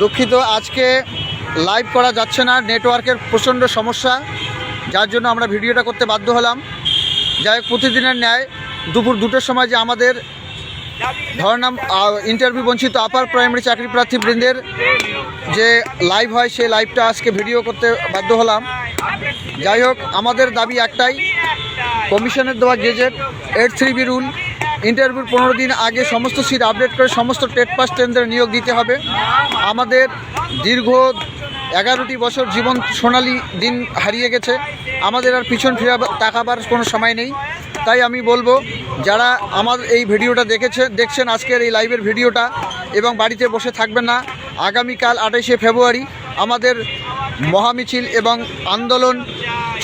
দুঃখিত, আজকে লাইভ করা যাচ্ছে না নেটওয়ার্কের প্রচণ্ড সমস্যা, যার জন্য আমরা ভিডিওটা করতে বাধ্য হলাম। যাই হোক, প্রতিদিনের ন্যায় দুপুর দুটোর সময় যে আমাদের ধরনাম ইন্টারভিউ বঞ্চিত আপার প্রাইমারি চাকরি প্রার্থী বৃন্দের যে লাইভ হয়, সেই লাইভটা আজকে ভিডিও করতে বাধ্য হলাম। যাই হোক, আমাদের দাবি একটাই কমিশনের দেওয়া gazette eight three B rule ইন্টারভিউর পনেরো দিন আগে সমস্ত সিট আপডেট করে সমস্ত টেট পাস টেন্ডারে নিয়োগ দিতে হবে। আমাদের দীর্ঘ এগারোটি বছর জীবন সোনালি দিন হারিয়ে গেছে। আমাদের আর পিছন ফিরা তাকাবার কোনো সময় নেই। তাই আমি বলব, যারা আমার এই ভিডিওটা দেখেছে, দেখছেন আজকের এই লাইভের ভিডিওটা এবং বাড়িতে বসে থাকবেন না, আগামীকাল আঠাশে ফেব্রুয়ারি আমাদের মহামিছিল এবং আন্দোলন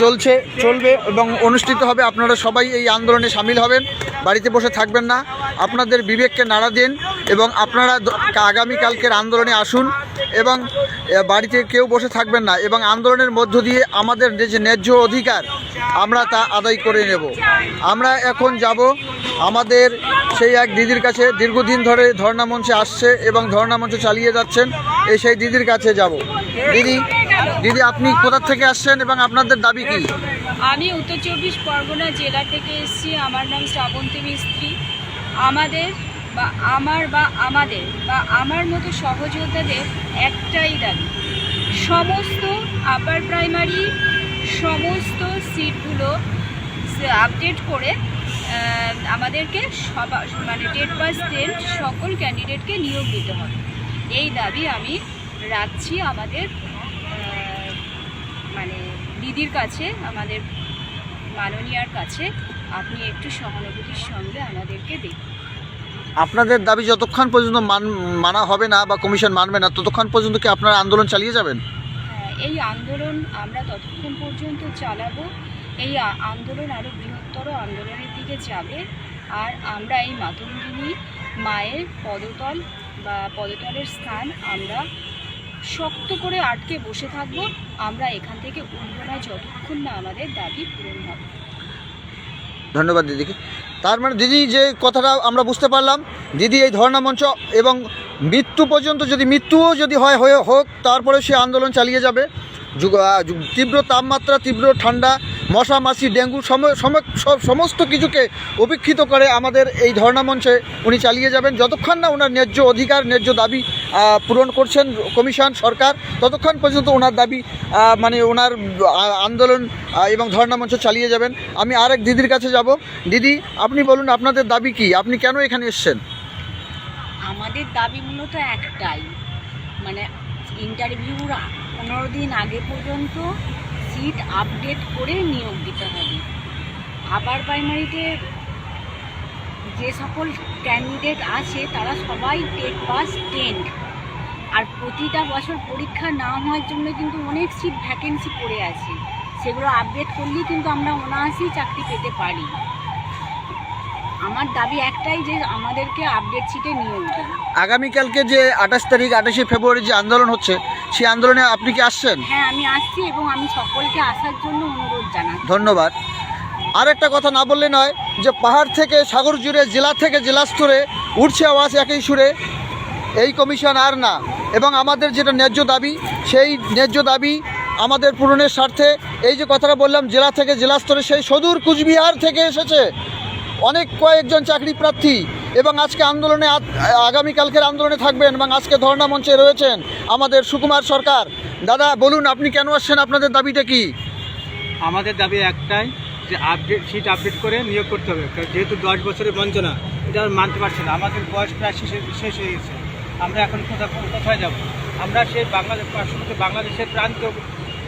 চলছে, চলবে এবং অনুষ্ঠিত হবে। আপনারা সবাই এই আন্দোলনে সামিল হবেন, বাড়িতে বসে থাকবেন না। আপনাদের বিবেককে নাড়া দিন এবং আপনারা আগামীকালকের আন্দোলনে আসুন এবং বাড়িতে কেউ বসে থাকবেন না এবং আন্দোলনের মধ্য দিয়ে আমাদের যে ন্যায্য অধিকার, আমরা তা আদায় করে নেব। আমরা এখন যাব আমাদের সেই এক দিদির কাছে। দীর্ঘদিন ধরে ধর্ণা মঞ্চে আসছে এবং ধর্ণা মঞ্চ চালিয়ে যাচ্ছেন। এই সেই দিদির কাছে যাব। দিদি দিদি, আপনি কোথা থেকে আসছেন এবং আপনাদের দাবি কি? আমি উত্তর চব্বিশ পরগনা জেলা থেকে এসেছি। আমার নাম শ্রাবন্তী মিস্ত্রি। আমাদের বা আমার বা আমাদের বা আমার মতো সহযোদ্ধাদের একটাই দাবি। সমস্ত আপার প্রাইমারি সমস্ত সিটগুলো আপডেট করে আমাদেরকে সবা মানে টেট টেন সকল ক্যান্ডিডেটকে নিয়োগ দিতে হবে। এই দাবি আমি রাখছি আমাদের মানে দিদির কাছে, আমাদের মাননীয়ার কাছে। আপনি একটু সহানুভূতির সঙ্গে আমাদেরকে দেখুন। আপনাদের দাবি যতক্ষণ পর্যন্ত মান মানা হবে না বা কমিশন মানবে না ততক্ষণ পর্যন্ত কি আপনারা আন্দোলন চালিয়ে যাবেন? হ্যাঁ, এই আন্দোলন আমরা ততক্ষণ পর্যন্ত চালাবো। এই আন্দোলন আরও বৃহত্তর আন্দোলনের দিকে যাবে। আর আমরা এই মাতঙ্গিনী মায়ের পদতল বা পদতলের স্থান আমরা শক্ত করে আটকে বসে থাকব। আমরা এখান থেকে উঠব না যতক্ষণ না আমাদের দাবি পূরণ হবে। ধন্যবাদ দিদিকে। তার মানে দিদি যে কথাটা আমরা বুঝতে পারলাম, দিদি এই ধর্ণা মঞ্চ এবং মৃত্যু পর্যন্ত যদি মৃত্যুও যদি হয়, হয়ে হোক, তারপরে সে আন্দোলন চালিয়ে যাবে। তীব্র তাপমাত্রা, তীব্র ঠান্ডা মশা, মাছি, ডেঙ্গু সমস্ত কিছুকে উপেক্ষিত করে আমাদের এই ধর্ণা মঞ্চে উনি চালিয়ে যাবেন। যতক্ষণ না ওনার ন্যায্য অধিকার, ন্যায্য দাবি পূরণ করছেন কমিশন, সরকার, ততক্ষণ পর্যন্ত ওনার দাবি মানে ওনার আন্দোলন এবং ধর্ণা মঞ্চ চালিয়ে যাবেন। আমি আরেক দিদির কাছে যাব। দিদি, আপনি বলুন, আপনাদের দাবি কি? আপনি কেন এখানে এসছেন? আমাদের দাবি মূলত একটাই। মানে ইন্টারভিউর পনেরো দিন আগে পর্যন্ত সিট আপডেট করে নিয়োগ দিতে হবে। আপার প্রাইমারিতে যে সকল ক্যান্ডিডেট আছে, তারা সবাই টেট পাস টেন্ট আর প্রতিটা বছর পরীক্ষা না হওয়ার জন্য কিন্তু অনেক সিট ভ্যাকেন্সি পড়ে আছে। সেগুলো আপডেট করলেই কিন্তু আমরা অনায়াসেই চাকরি পেতে পারি। আমার দাবি একটাই যে আমাদেরকে আপডেট সিটে নিয়োগ দিন আগামীকালকে যে আঠাশ তারিখ, আঠাশে ফেব্রুয়ারি যে আন্দোলন হচ্ছে সেই আন্দোলনে আপনি কি আসছেন? হ্যাঁ আমি আসছি এবং আমি সকলকে আসার জন্য অনুরোধ জানাচ্ছি। ধন্যবাদ। আর একটা কথা না বললে নয় যে পাহাড় থেকে সাগর জুড়ে জেলা থেকে জেলা স্তরে উঠছে আওয়াজ একই সুরে। এই কমিশন আর না। এবং আমাদের যেটা ন্যায্য দাবি সেই ন্যায্য দাবি আমাদের পূরণের স্বার্থে এই যে কথাটা বললাম জেলা থেকে জেলা স্তরে সেই সদূর কুচবিহার থেকে এসেছে। অনেক কয়েকজন চাকরি প্রার্থী এবং আজকে আন্দোলনে আগামীকালকের আন্দোলনে থাকবেন এবং আজকে ধর্ণা মঞ্চে রয়েছেন আমাদের সুকুমার সরকার। দাদা, বলুন, আপনি কেন আসছেন? আপনাদের দাবিটা কি? আমাদের দাবি একটাই যে আপডেট সিট আপডেট করে নিয়োগ করতে হবে। যেহেতু দশ বছরের বঞ্চনা, এটা মানতে পারছে না। আমাদের বয়স প্রায় শেষে শেষ হয়ে গেছে। আমরা এখন কোথায় কোথায় যাব? আমরা সেই বাংলাদেশ বাংলাদেশের প্রান্ত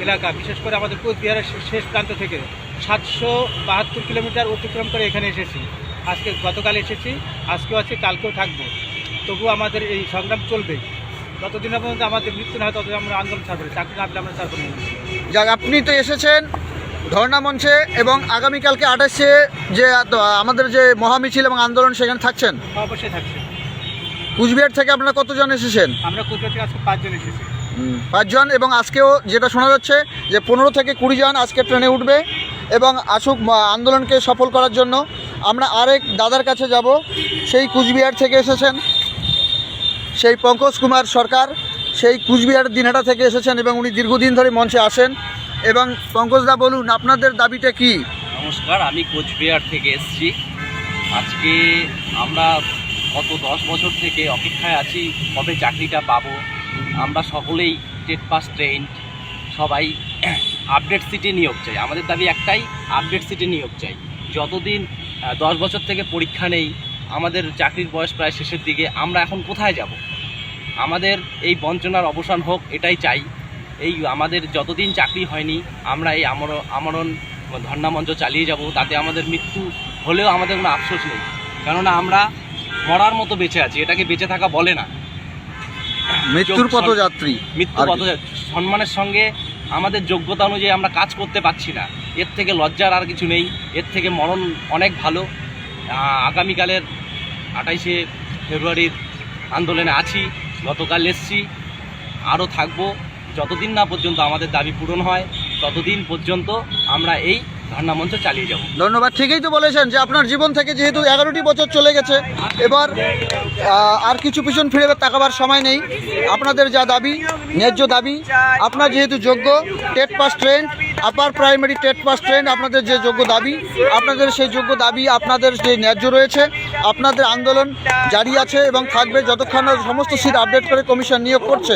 এলাকা বিশেষ করে আমাদের কোচবিহারের শেষ প্রান্ত থেকে। সাতশো বাহাত্তর কিলোমিটার অতিক্রম করে এখানে এসেছি। আজকে গতকাল এসেছি আজকেও আছি কালকেও থাকব। তবুও আমাদের এই সংগ্রাম চলবে। যতদিন পর্যন্ত আমাদের মৃত্যু না হয় ততদিন আমরা আন্দোলন ছাড়বো। চাকরি না পেলে আমরা ছাড়বো না। যাক আপনি তো এসেছেন ধর্ণা মঞ্চে এবং আগামীকালকে আঠাশে যে আমাদের যে মহামিছিল এবং আন্দোলন সেখানে থাকছেন? অবশ্যই থাকছেন কুচবিহার থেকে আপনারা কতজন এসেছেন? আমরা কুচবিহার থেকে আজকে পাঁচজন এসেছি। পাঁচজন এবং আজকেও যেটা শোনা যাচ্ছে যে পনেরো থেকে কুড়ি জন আজকে ট্রেনে উঠবে এবং আসুক আন্দোলনকে সফল করার জন্য। আমরা আরেক দাদার কাছে যাব, সেই কুচবিহার থেকে এসেছেন সেই পঙ্কজ কুমার সরকার। সেই কুচবিহার দিনহাটা থেকে এসেছেন এবং উনি দীর্ঘদিন ধরে মঞ্চে আসেন। এবং পঙ্কজদা বলুন, আপনাদের দাবিটা কি? নমস্কার, আমি কোচবিহার থেকে এসেছি। আজকে আমরা গত দশ বছর থেকে অপেক্ষায় আছি, কবে চাকরিটা পাবো আমরা সকলেই টেট পাস ট্রেন সবাই আপডেট সিটে নিয়োগ চাই। আমাদের দাবি একটাই, আপডেট সিটে নিয়োগ চাই। যতদিন দশ বছর থেকে পরীক্ষা নেই, আমাদের চাকরির বয়স প্রায় শেষের দিকে, আমরা এখন কোথায় যাব? আমাদের এই বঞ্চনার অবসান হোক, এটাই চাই। এই আমাদের যতদিন চাকরি হয়নি, আমরা এই আমর, আমরণ ধর্ণা মঞ্চ চালিয়ে যাব, তাতে আমাদের মৃত্যু হলেও আমাদের কোনো আফসোস নেই। কেননা আমরা মরার মতো বেঁচে আছি, এটাকে বেঁচে থাকা বলে না। মৃত্যুর পথযাত্রী মৃত্যু আর কি? সম্মানের সঙ্গে আমাদের যোগ্যতা অনুযায়ী আমরা কাজ করতে পারছি না। এর থেকে লজ্জার আর কিছু নেই। এর থেকে মরণ অনেক ভালো। আগামীকালের আঠাইশে ফেব্রুয়ারির আন্দোলনে আছি। গতকাল এসছি। আরও থাকব। যতদিন না পর্যন্ত আমাদের দাবি পূরণ হয় ততদিন পর্যন্ত আমরা এই ধর্ণা মঞ্চ চালিয়ে যাব। ধন্যবাদ ঠিকই তো বলেছেন যে আপনার জীবন থেকে যেহেতু এগারোটি বছর চলে গেছে এবার আর কিছু পিছন ফিরে তাকাবার সময় নেই। আপনাদের যা দাবি ন্যায্য দাবি আপনার যেহেতু যোগ্য TET pass train upper primary TET pass train আপনাদের যে যোগ্য দাবি আপনাদের সেই যোগ্য দাবি আপনাদের যে ন্যায্য রয়েছে আপনাদের আন্দোলন জারি আছে এবং থাকবে যতক্ষণ না সমস্ত সিট আপডেট করে কমিশন নিয়োগ করছে।